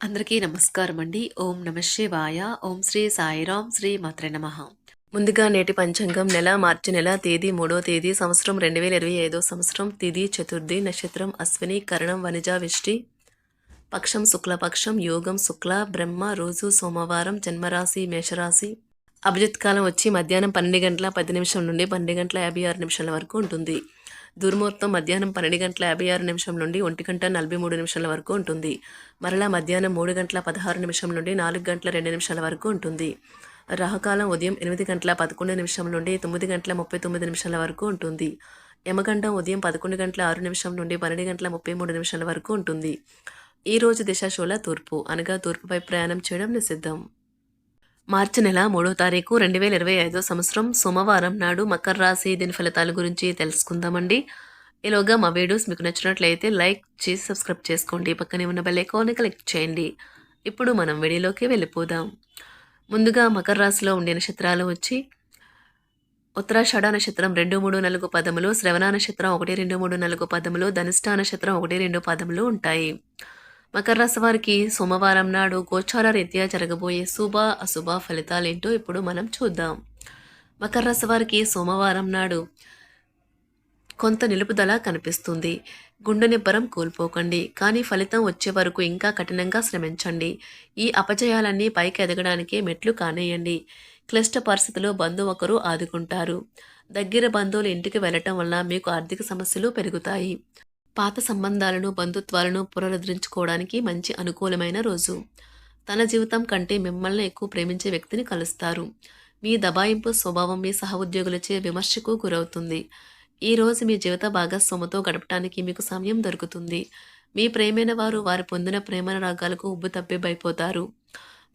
అందరికీ నమస్కారం అండి. ఓం నమ శివాయ. ఓం శ్రీ సాయిరాం శ్రీ మాత్ర నమ. ముందుగా నేటి పంచాంగం నెల మార్చి నెల తేదీ మూడో తేదీ సంవత్సరం రెండు వేల ఇరవై ఐదో సంవత్సరం తిది చతుర్థి నక్షత్రం అశ్విని కరణం వనిజ విష్టి పక్షం శుక్లపక్షం యోగం శుక్ల బ్రహ్మ రోజు సోమవారం జన్మరాశి మేషరాశి అభిజిత్ కాలం వచ్చి మధ్యాహ్నం పన్నెండు గంటల పది నిమిషం నుండి పన్నెండు గంటల యాభై ఆరు నిమిషాల వరకు ఉంటుంది. దుర్ముహూర్తం మధ్యాహ్నం పన్నెండు గంటల యాభై ఆరు నిమిషం నుండి ఒంటి గంట నలభై మూడు నిమిషాల వరకు ఉంటుంది. మరలా మధ్యాహ్నం మూడు గంటల పదహారు నిమిషం నుండి నాలుగు గంటల రెండు నిమిషాల వరకు ఉంటుంది. రాహకాలం ఉదయం ఎనిమిది గంటల పదకొండు నిమిషం నుండి తొమ్మిది గంటల ముప్పై తొమ్మిది నిమిషాల వరకు ఉంటుంది. యమగండం ఉదయం పదకొండు గంటల ఆరు నిమిషం నుండి పన్నెండు గంటల ముప్పై మూడు నిమిషాల వరకు ఉంటుంది. ఈ రోజు దిశాశూల తూర్పు అనగా తూర్పుపై ప్రయాణం చేయడం నిషిద్ధం. మార్చి నెల మూడో తారీఖు రెండు వేల ఇరవై ఐదో సంవత్సరం సోమవారం నాడు మకర రాశి దీని ఫలితాల గురించి తెలుసుకుందామండి. ఈలోగా మా వీడియోస్ మీకు నచ్చినట్లయితే లైక్ చేసి సబ్స్క్రైబ్ చేసుకోండి. పక్కనే ఉన్న బెల్ ఐకాన్ని క్లిక్ చేయండి. ఇప్పుడు మనం వీడియోలోకి వెళ్ళిపోదాం. ముందుగా మకర రాశిలో ఉండే నక్షత్రాలు వచ్చి ఉత్తరాషాఢ నక్షత్రం రెండు మూడు నాలుగు పదములు శ్రవణ నక్షత్రం ఒకటి రెండు మూడు నాలుగు పదములు ధనిష్ట నక్షత్రం ఒకటి రెండు పదములు ఉంటాయి. మకర రాశి వారికి సోమవారం నాడు గోచార రీత్యా జరగబోయే శుభ అశుభ ఫలితాలేంటో ఇప్పుడు మనం చూద్దాం. మకర రాశి వారికి సోమవారం నాడు కొంత నిలుపుదల కనిపిస్తుంది. గుండె నిబ్బరం కోల్పోకండి. కానీ ఫలితం వచ్చే వరకు ఇంకా కఠినంగా శ్రమించండి. ఈ అపజయాలన్నీ పైకి ఎదగడానికి మెట్లు కానేయండి. క్లిష్ట పరిస్థితిలో బంధువు ఒకరు ఆదుకుంటారు. దగ్గర బంధువులు ఇంటికి వెళ్ళటం వల్ల మీకు ఆర్థిక సమస్యలు పెరుగుతాయి. పాత సంబంధాలను బంధుత్వాలను పునరుద్ధరించుకోవడానికి మంచి అనుకూలమైన రోజు. తన జీవితం కంటే మిమ్మల్ని ఎక్కువ ప్రేమించే వ్యక్తిని కలుస్తారు. మీ దబాయింపు స్వభావం మీ సహోద్యోగులచే విమర్శకు గురవుతుంది. ఈ రోజు మీ జీవిత భాగస్వామితో గడపడానికి మీకు సమయం దొరుకుతుంది. మీ ప్రేమైన వారు వారు పొందిన ప్రేమ రాగాలకు ఉబ్బు తప్పిబైపోతారు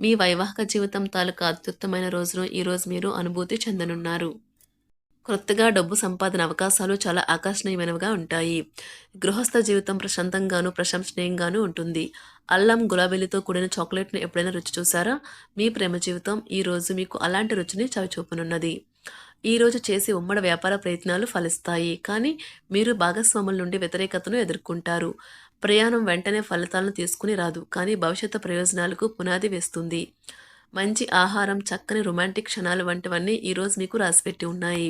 మీ వైవాహిక జీవితం తాలూకా అత్యుత్తమైన రోజును ఈరోజు మీరు అనుభూతి చెందనున్నారు. కొత్తగా డబ్బు సంపాదన అవకాశాలు చాలా ఆకర్షణీయమైనవిగా ఉంటాయి. గృహస్థ జీవితం ప్రశాంతంగాను ప్రశంసనీయంగాను ఉంటుంది. అల్లం గులాబీలతో కూడిన చాక్లెట్ని ఎప్పుడైనా రుచి చూసారా మీ ప్రేమ జీవితం ఈరోజు మీకు అలాంటి రుచిని చవిచూపనున్నది ఈరోజు చేసే ఉమ్మడి వ్యాపార ప్రయత్నాలు ఫలిస్తాయి. కానీ మీరు భాగస్వాముల నుండి వ్యతిరేకతను ఎదుర్కొంటారు. ప్రయాణం వెంటనే ఫలితాలను తీసుకుని రాదు. కానీ భవిష్యత్తు ప్రయోజనాలకు పునాది వేస్తుంది. మంచి ఆహారం చక్కని రొమాంటిక్ క్షణాలు వంటివన్నీ ఈరోజు మీకు రాసిపెట్టి ఉన్నాయి.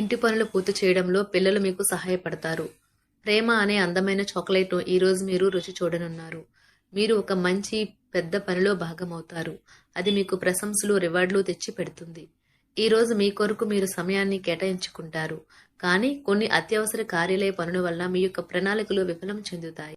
ఇంటి పనులు పూర్తి చేయడంలో పిల్లలు మీకు సహాయపడతారు. ప్రేమ అనే అందమైన చాక్లెట్ను ఈరోజు మీరు రుచి చూడనున్నారు. మీరు ఒక మంచి పెద్ద పనిలో భాగమవుతారు. అది మీకు ప్రశంసలు రివార్డులు తెచ్చి పెడుతుంది. ఈరోజు మీ కొరకు మీరు సమయాన్ని కేటాయించుకుంటారు. కానీ కొన్ని అత్యవసర కార్యాలయ పనుల వల్ల మీ యొక్క ప్రణాళికలు విఫలం చెందుతాయి.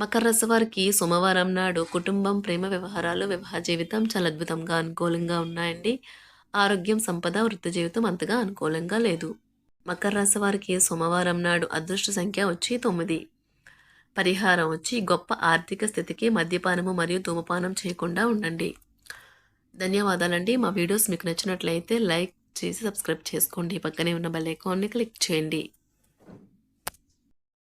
మకర రాశి వారికి సోమవారం నాడు కుటుంబం ప్రేమ వ్యవహారాలు వివాహ జీవితం చాలా అద్భుతంగా అనుకూలంగా ఉన్నాయండి. ఆరోగ్యం సంపద వృత్తి జీవితం అంతగా అనుకూలంగా లేదు. మకర రాశి వారికి సోమవారం నాడు అదృష్ట సంఖ్య వచ్చి తొమ్మిది. పరిహారం వచ్చి గొప్ప ఆర్థిక స్థితికి మద్యపానము మరియు ధూమపానం చేయకుండా ఉండండి. ధన్యవాదాలండి. మా వీడియోస్ మీకు నచ్చినట్లయితే లైక్ చేసి సబ్స్క్రైబ్ చేసుకోండి. పక్కనే ఉన్న బెల్ ఐకాన్ని క్లిక్ చేయండి.